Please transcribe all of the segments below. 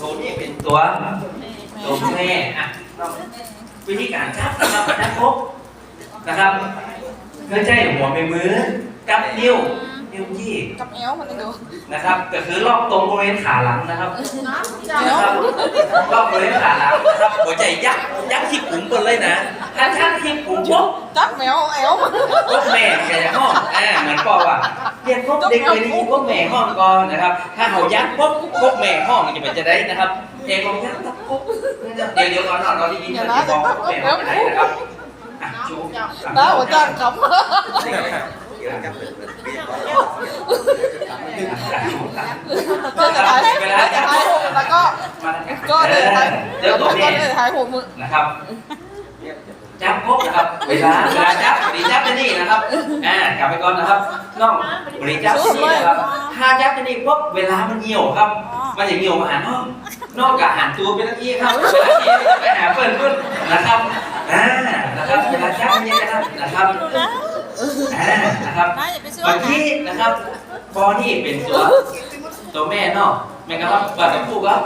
ตัวนี้เป็นตัวตัวแม่อะวิธีการจับนะครับจับครบนะครับเพื่อใจหัวไปมือ กับนิ้วนิ้วยี่กับเอวมันดูนะครับก็คือรอบตรงบริเวณขาหลังนะครับเจ้านะครับรอบบริเวณขาหลังนะครับหัวใจยักยักที่ปุ๋มกันเลยนะถ้าท่านที่ปุ๋มปุ๊บจับแมวเอวมันพวกแม่แกจะห้องอ่าเหมือนบอกว่า เรียกพวกเด็กเลยนี่พวกแม่ห้องก่อนนะครับ ถ้าเขายักปุ๊บพวกแม่ห้องจะเป็นจะได้นะครับเองลองยักปุ๊บเดี๋ยวเดี๋ยวก่อนเราเราได้ยินอย่าเดี๋ยวนะบจะอกตับแม่เอห้อวงไหนนะครับอะชูน้าหัวใจขำก็จะถ่ายแล้วจะถ่ายหูแล้วก็ก็เลยถ่ายเดี๋ยวตัวก็แม่เลยถ่ายหูมือนะครับ จับครบนะครับ เวลาเวลาจับดีจับจะนี่นะครับ อ่ากลับไปก่อนนะครับ น้องบริจับที่นี่นะครับ ถ้าจับจะนี่ปุ๊บเวลามันเหี่ยวครับ มันจะเหี่ยวมาหาน้องนอกจากหันตัวไปตะกี้ครับเวลาที่ไปหาเพื่อนเพื่อนนะครับ อ่า นะครับ เวลาจับเนี่ยนะครับ นะครับอ่านะครับน้าอย่าไปซื้อเมื่อกี้นะครับบอนี่เป็นตัวตัวแม่เนาะ แม่ก็รับปลาตัวผู้ครับ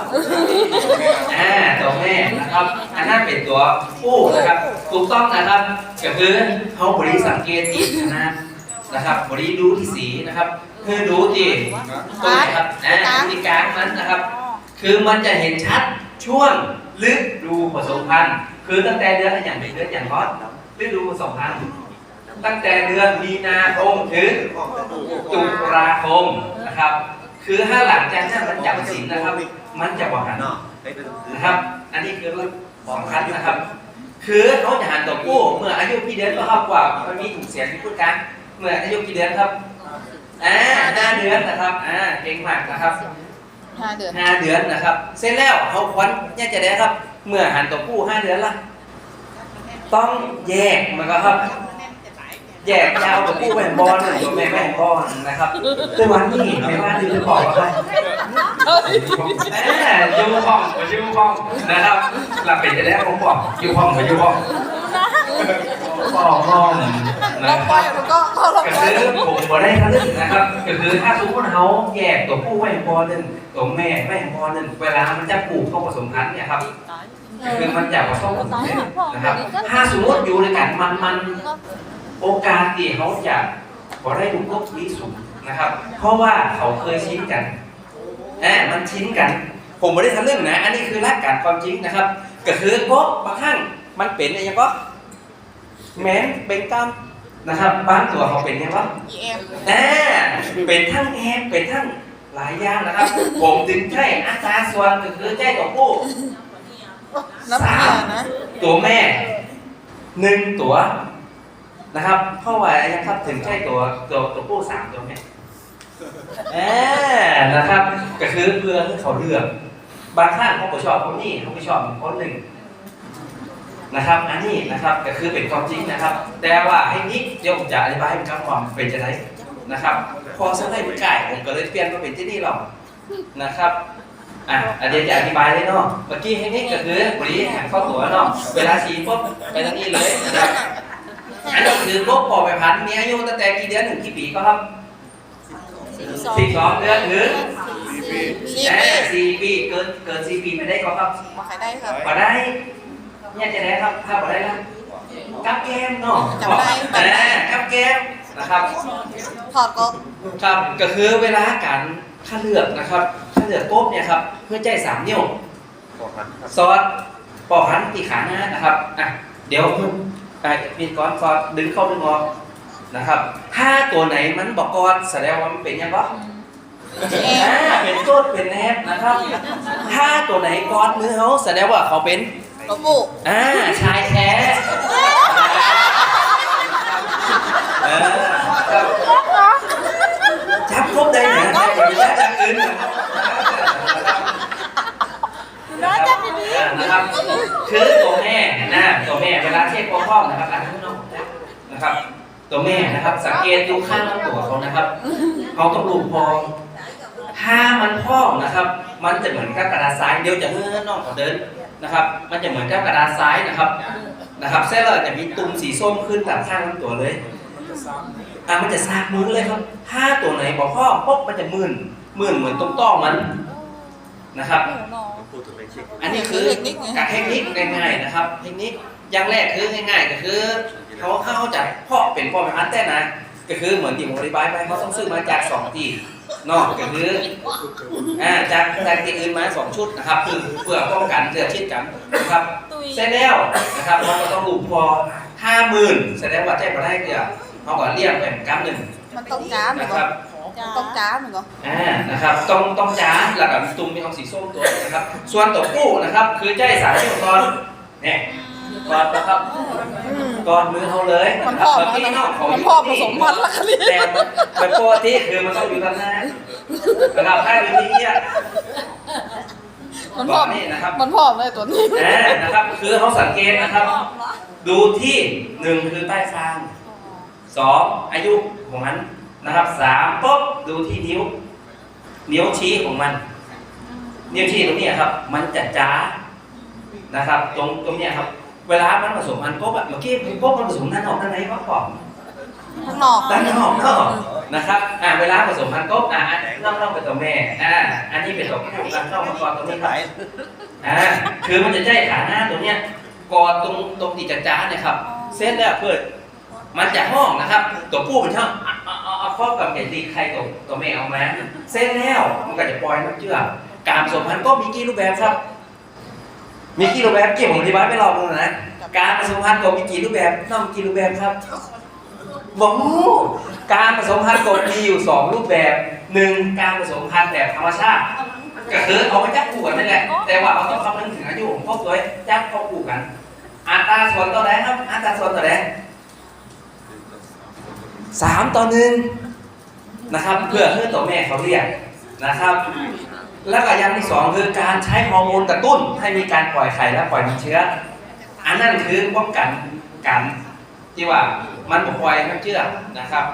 อ่าตัวแม่นะครับ อันนั้นเป็นตัวผู้นะครับ ถูกต้องนะครับก็คือเขาบริสังเกตที่นะนะครับบริดูที่สีนะครับ คือดูที่ตัวไหนครับอ่าที่กลางนั้นนะครับ คือมันจะเห็นชัดช่วงฤดูผสมพันธุ์ คือตั้งแต่เดือนอย่างเป็นเดือนอย่างร้อนฤดูผสมพันธุ์ตั้งแต่เดือนมีนาคมถึงตุลาคมนะครับ คือถ้าหลังจากนั้นมันจับสินนะครับ มันจะบอกหันนะครับ อันนี้คือสำคัญนะครับ คือเขาจะหันตัวกู้เมื่ออายุกี่เดือนก็เท่ากับมันมีถุงเสียงที่พูดกันเมื่ออายุกี่เดือนครับอ่าห้าเดือนนะครับอ่าเก่งมากนะครับห้าเดือนห้าเดือนนะครับ เสร็จแล้วเขาควันเนี่ยจะได้ครับ เมื่อหันตัวผู้ห้าเดือนละต้องแยกมันก็ครับ แยกยาวตัวผู้แม่บอลหนึ่งตัวแม่แม่บอลนะครับแต่วันนี้ไม่ว่าดีจะบอกว่าใครแหมยูห้องกับยูห้องนะครับหลับเป็นจะได้ผมบอกยูห้องกับยูห้องบอกห้องนะเราคปล่รัอบยมันก็เราก็ปล่อยคือผมบ่ได้ทั้งนึงนะครับก็คือถ้าสมมติเขาแยกตัวผู้ไว้พอหนึ่งตัวแม่ไว้พอหนึ่งเวลามันจะปลูกเข้าผสมพันธุ์เนี่ยครับก็คือมันจะผสมพันธุ์นะครับถ้าสมมติอยู่ในกันมันมัน โอกาสที่เขาจะพอได้ดูกบนี้สูงนะครับ เพราะว่าเขาเคยชินกันแหมมันชินกัน ผมไม่ได้ทะลึ่งนะ อันนี้คือหลักการความจริงนะครับ ก็คือกบบางครั้งมันเป็นอะไรยังก็แม้นเป็นกล้ามนะครับบางตัวเขาเป็นไงวะอีเอมอ่าเป็นทั้งแอบเป็นทั้งหลายอย่างนะครับ ผมถึงใช้อัตราส่วนก็คือใช้ตัวผู้น้ำเมียนะตัวแม่หนึ่งตัว นะครับ เพราะว่าอะไรครับถึงใช้ตัวตัวตัวผู้สามตัวแม่อ่านะครับก็คือเพื่อให้เขาเลือก บางครั้งเขาก็ชอบคนนี้เขาไม่ชอบคนหนึ่งนะครับ อันนี้นะครับก็คือเป็นความจริงนะครับ แต่ว่าให้นิดเดี๋ยวผมจะอธิบายให้มันครับความเป็นจะได้นะครับ พอสักได้ไม่กล้ผมก็เลยเปลี่ยนมาเป็นที่นี่หรอกนะครับอะอันเดี๋ยวจะอธิบายเลยเนาะเมื่อกี้ให้นี่ก็คือบริหารข้อตัวเนาะเวลาฉีปุ๊บไปทางนี้เลยนะครับ อันนี้คือพวกปอไปพันธุ์มีอายุตั้งแต่กี่เดือนถึงกี่ปีก็ครับสิบสองเดือนถึงสี่แหปีมสี่ปีเกินเกินสี่ปีไม่ได้ก็ครับมาขายได้ครับบ่ได้เนี่ยจะได้ครับถ้าบ่ได้ละกับแก้มเนาะจำได้จำได้อ่ากับแก้มนะครับถอดก็ครับก็คือเวลาการค่าเลือกนะครับค่าเลือกกบเนี่ยครับเพื่อใจสามนิ้วซอสปอกหันตีขาหน้านะครับอะเดี๋ยวไอ้ มีก้อนซอสดึงเข้าดึงออกนะครับ ถ้าตัวไหนมันบอกกอดแสดงว่ามันเป็นยังไงเออ่ามเป็นต้นเป็นแนบนะครับ ถ้าตัวไหนกอดมือเขาแสดงว่าเขาเป็นตัวผู้อ่าชายแท้เออครับจับครบได้นะได้อย่างนี้ได้อย่างอื่น น้าจับดี อ่า นะครับคือตัวแม่นะตัวแม่เวลาเทียบพ่อๆนะครับอันนั้นน้องนะครับ ตัวแม่นะครับ สังเกตดูข้างลำตัวเขานะครับเขาต้องดูพองถ้ามันพองนะครับ มันจะเหมือนกับกระดาษทรายเดี๋ยวจะเมื่อน้องเขาเดินนะครับ มันจะเหมือนกับกระดาษทรายนะครับนะครับเส้นเราจะมีตุ่มสีส้มขึ้นตามข้างลำตัวเลยอ่ามันจะซากมือเลยครับ ถ้าตัวไหนบอกพ่อปุ๊บมันจะมึนมึนเหมือนตรงต้อมันนะครับ หนูน้องอันนี้คือการเทคนิคง่ายๆนะครับ เทคนิคอย่างแรกคือง่ายๆก็คือเขาเข้าจากเพาะเป็นพ่อแม่พันธุ์แต่นะก็คือเหมือนที่ผมอธิบายไปเขาต้องซื้อมาจากสองที่นอกก็คืออ่าจากจากที่อื่นมาสองชุดนะครับคือเพื่อป้องกันเสื้อชิดกันนะครับตุยเสร็จแล้วนะครับเราก็ต้องดูพอห้าหมื่นแสดงว่าแจ้งมาได้เดียวเขาก็เรียกเป็นกำหนึ่งมันต้องจ้ามเหมือนะนคกัรันบมัน ต้องจ้ามเหมือนกันอ่านะครับต้องต้องจ้าแล้วกับตุ้มมีเอาสีส้มตัวนะครับ ส่วนตัวผู้นะครับ คือใจสารเชื่อมก่อนเนี่ยก่อนนะครับก่อนมือเขาเลยมันพร้อมเมื่อกี้น้องเขามันพร้อมผสมพันธุ์แล้วค่ะนี่แต่เป็นปกติคือมันต้องอยู่ด้านหน้านะครับให้เป็นที่เนี้ยมันพร้อมนี่นะครับมันพร้อมเลยตัวนี้อ่านะครับ คือเขาสังเกตนะครับ ดูที่หนึ่งคือใต้คางสองอายุของมัน นะครับสามปุ๊บดูที่นิ้ว นิ้วชี้ของมัน นิ้วชี้ตรงเนี้ยครับ มันจะจ้านะครับ ตรงตรงเนี้ยครับ เวลามันผสมพันธุ์ปุ๊บอะเมื่อกี้ปุ๊บมันผสมด้านนอกด้านในก็ปอกข้างนอกด้านนอกเนาะนะครับอ่าเวลาผสมพันธุ์ปุ๊บอ่าน้องน้องเป็นตัวแม่อ่าอันนี้เป็นตัวผู้ด้านนอกมาก่อนตรงนี้ครับอ่าคือมันจะใช้ขาหน้าตรงเนี้ยกอดตรงตรงที่จะจ้าเนี่ยครับ เส้นแล้วเพื่อมันจะห้องนะครับ ตัวผู้มันช่าง เอาเอาเอาเอาครอบกับเห็นดีใครตัวตัวแม่เอามาเส้นแล้วมันก็จะปล่อยน้ำเชื่อมการผสมพันธุ์ก็มีกี่รูปแบบครับ มีกี่รูปแบบเกี่ยวกับอธิบายไม่รอบเลยนะ การผสมพันธุ์ก็มีกี่รูปแบบน้องมีกี่รูปแบบครับบอกการผสมพันธุ์ก็มีอยู่สองรูปแบบหนึ่งการผสมพันธุ์แบบธรรมชาติก็คือเอามาจับคู่กันนั่นแหละแต่ว่าเราต้องคำนึงถึงอายุของครอบครัวจับเข้าคู่กันอัตราส่วนต่อแดครับอัตราส่วนต่อแดสามต่อหนึ่ง นะครับ เพื่อเพื่อตัวแม่เขาเรียกนะครับ แล้วก็อย่างที่สองคือการใช้ฮอร์โมนกระตุ้นให้มีการปล่อยไข่และปล่อยน้ำเชื้อ อันนั้นคือป้องกันการที่ว่ามันบ่ปล่อยน้ำเชื้อนะครับ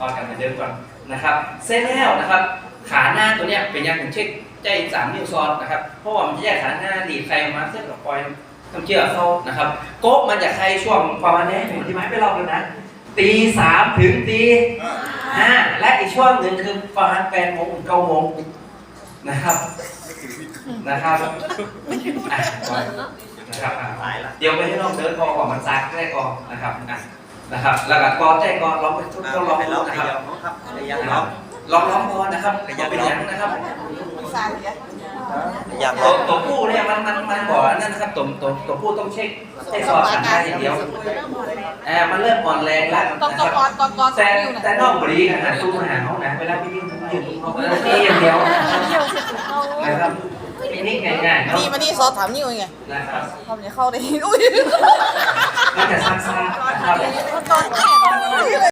ตอนกันเหมือนเดิมก่อนนะครับเส้นแล้วนะครับ ขาหน้าตัวเนี้ยเป็นอย่างผมเช็คใจสามนิ้วซ้อนนะครับเพราะว่ามันจะแยกขาหน้าดีไข่ออกมาเส้นกับปล่อยน้ำเชื้อเข้านะครับโก๊กมันจะไข่ช่วงประมาณนี้ผมอธิบายไปรอบนึงนะตีสามถึงตี ห้าและอีกช่วงหนึ่งคือประมาณแปดโมงถึงเก้าโมงนะครับนะครับอะปล่อยนะครับอะเดี๋ยวไปให้น้องเดินพอก่อนมันซักแรกก่อนนะครับอะนะครับ แล้วก็กอแจ้งกอร้องไปทุกคนร้องดูนะครับครับลองร้องพอนะครับเป็นยังเป็นยังนะครับสายเนี่ย อยากตัวตัวผู้เนี่ยมันมันมันบอกอันนั่นนะครับตัวตัวตัวผู้ต้องเช็คเช็คสอบสัญญาณอย่างเดียวอ่ามันเริ่มอ่อนแรงแล้วต้องนะคต้องรับกอนกอนกอนแต่อยู่ไหนแต่นอกบรีนะตู้มาหาเขานะเวลาพี่ยืนยืนเขาก็ตีอย่างเดียวเที่ยวเสร็จเขานะครับนี่ง่ายๆเนาะนี่มานี่ซอสถามนี่ไงนะครับทำเนี่ยเข้าได้อุ้ยมันจะซักๆนะครับ